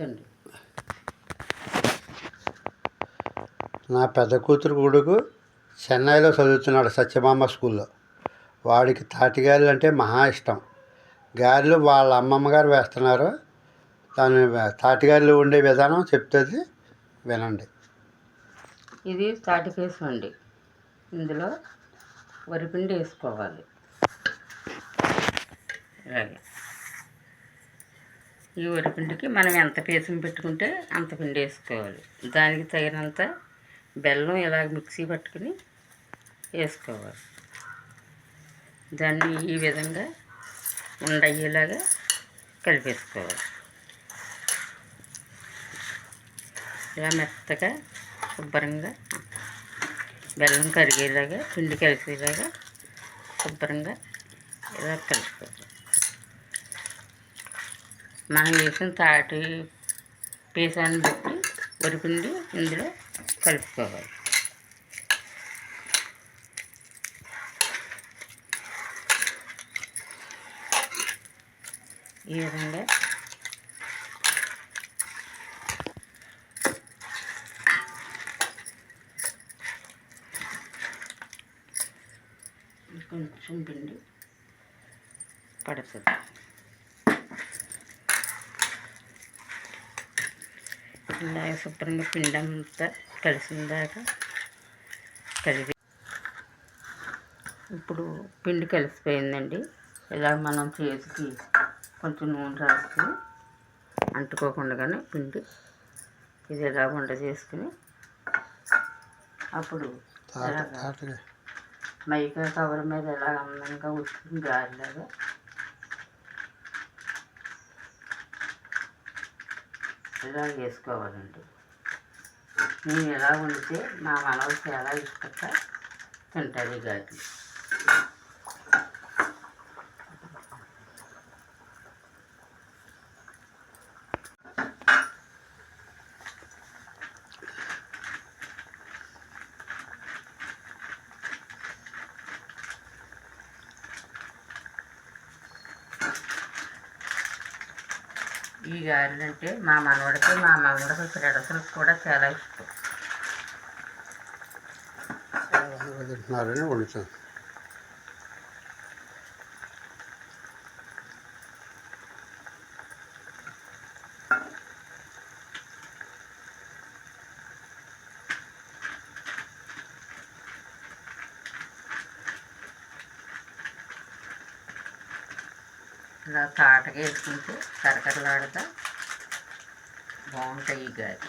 ఉంచండి నా పెద్ద కూతురు కొడుకు చెన్నైలో చదువుతున్నాడు సత్యమామ స్కూల్లో. వాడికి తాటి గారెలు అంటే మహా ఇష్టం. గారెలు వాళ్ళ అమ్మమ్మ గారు వేస్తున్నారు. దాని తాటి గారెలు ఉండే విధానం చెప్తుంది వినండి. ఇది తాటికేసం అండి. ఇందులో వరిపిండి వేసుకోవాలి. ఇలాగే. ఈ వరిపిండికి మనం ఎంత పీసం పెట్టుకుంటే అంత పిండి వేసుకోవాలి. దానికి తగినంత బెల్లం ఇలాగ మిక్సీ పట్టుకుని వేసుకోవాలి. దాన్ని ఈ విధంగా ఉండయ్యేలాగా కలిపేసుకోవాలి. ఇలా మెత్తగా శుభ్రంగా బెల్లం కరిగేలాగా పిండి కలిసేలాగా శుభ్రంగా ఇలా కలుపుకోవాలి. మనం వేసిన తాటి పీసాన్ని బట్టి వరిపిండి ఇందులో కలుపుకోవాలి. ఈ విధంగా కొంచెం పిండి పడుతుంది. ఇలాగ శుభ్రంగా పిండి అంతా కలిసిన దాకా కలిపి ఇప్పుడు పిండి కలిసిపోయిందండి. ఇలా మనం చేతికి కొంచెం నూనె రాసుకుని అంటుకోకుండానే పిండి ఇది ఇలా వంట చేసుకుని అప్పుడు మైకా కవర్ మీద ఎలా అందంగా ఉట్టుకుని గాలిలాగా ఇలా వేసుకోవాలండి నేను ఎలా వండితే మా మనవలు చాలా ఇష్టంగా తింటుంది ఈ ఈ గారెలు అంటే మా మనవడికి మా మనవడికి ఫ్రెడసలకు కూడా చాలా ఇష్టం. తింటున్నారని వండుతాను ఇలా తాటగా వేసుకుంటే కరకరలాడతా. బాగుంటాయి ఈ గారి